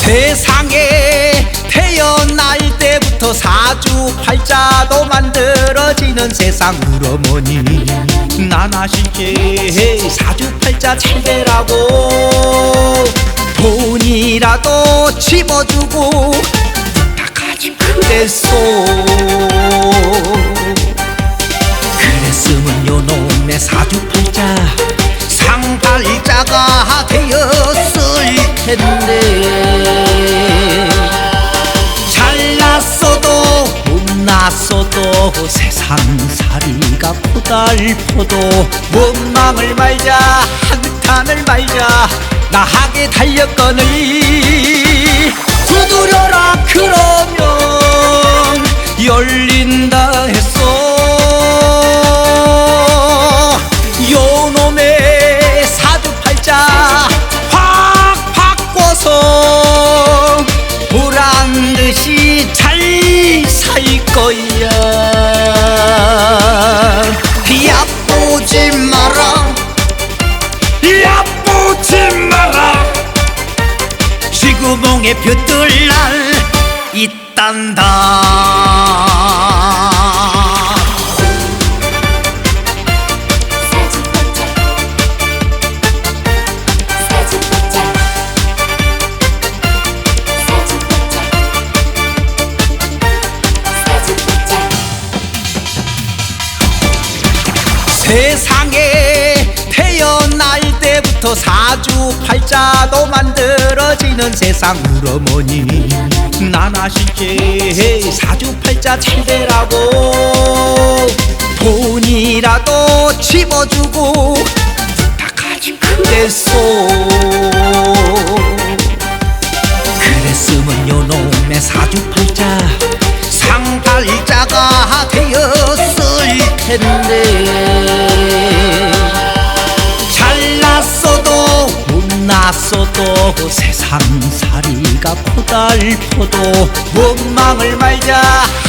세상에 태어날 때부터 사주팔자도 만들어지는 세상 우러머니. 나나실게 사주팔자 잘 되라고 돈이라도 집어주고 부탁하지 그랬소. 그랬으면 요놈의 사주팔자 상팔자가 되었을 텐데 못났어도 세상살이가 고달퍼도 원망을 말자 한탄을 말자 나하게 달렸거늘 지구봉에 볕들 날 있단다. 세상에 때부터 사주 팔자도 만들어지는 세상 우러머니. 나나실게 사주 팔자 잘 되라고. 돈이라도 집어주고 부탁하지 그랬소. 그랬으면 요놈의 사주 팔자 상팔자가 되었을 텐데 못났어도 세상살이가 고달퍼도 원망을 말자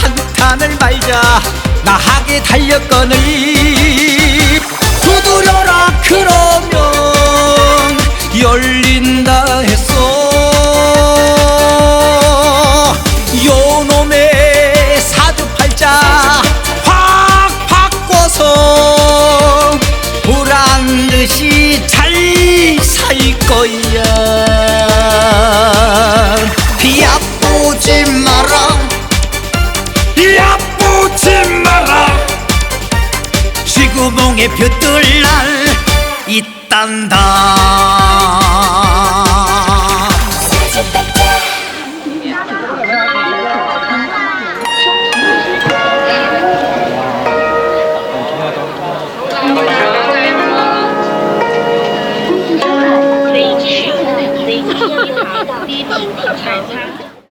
한탄을 말자 나하게 달렸거늘 야보지 마라. 야보지 마라. 지구봉에 볕들 날 있단다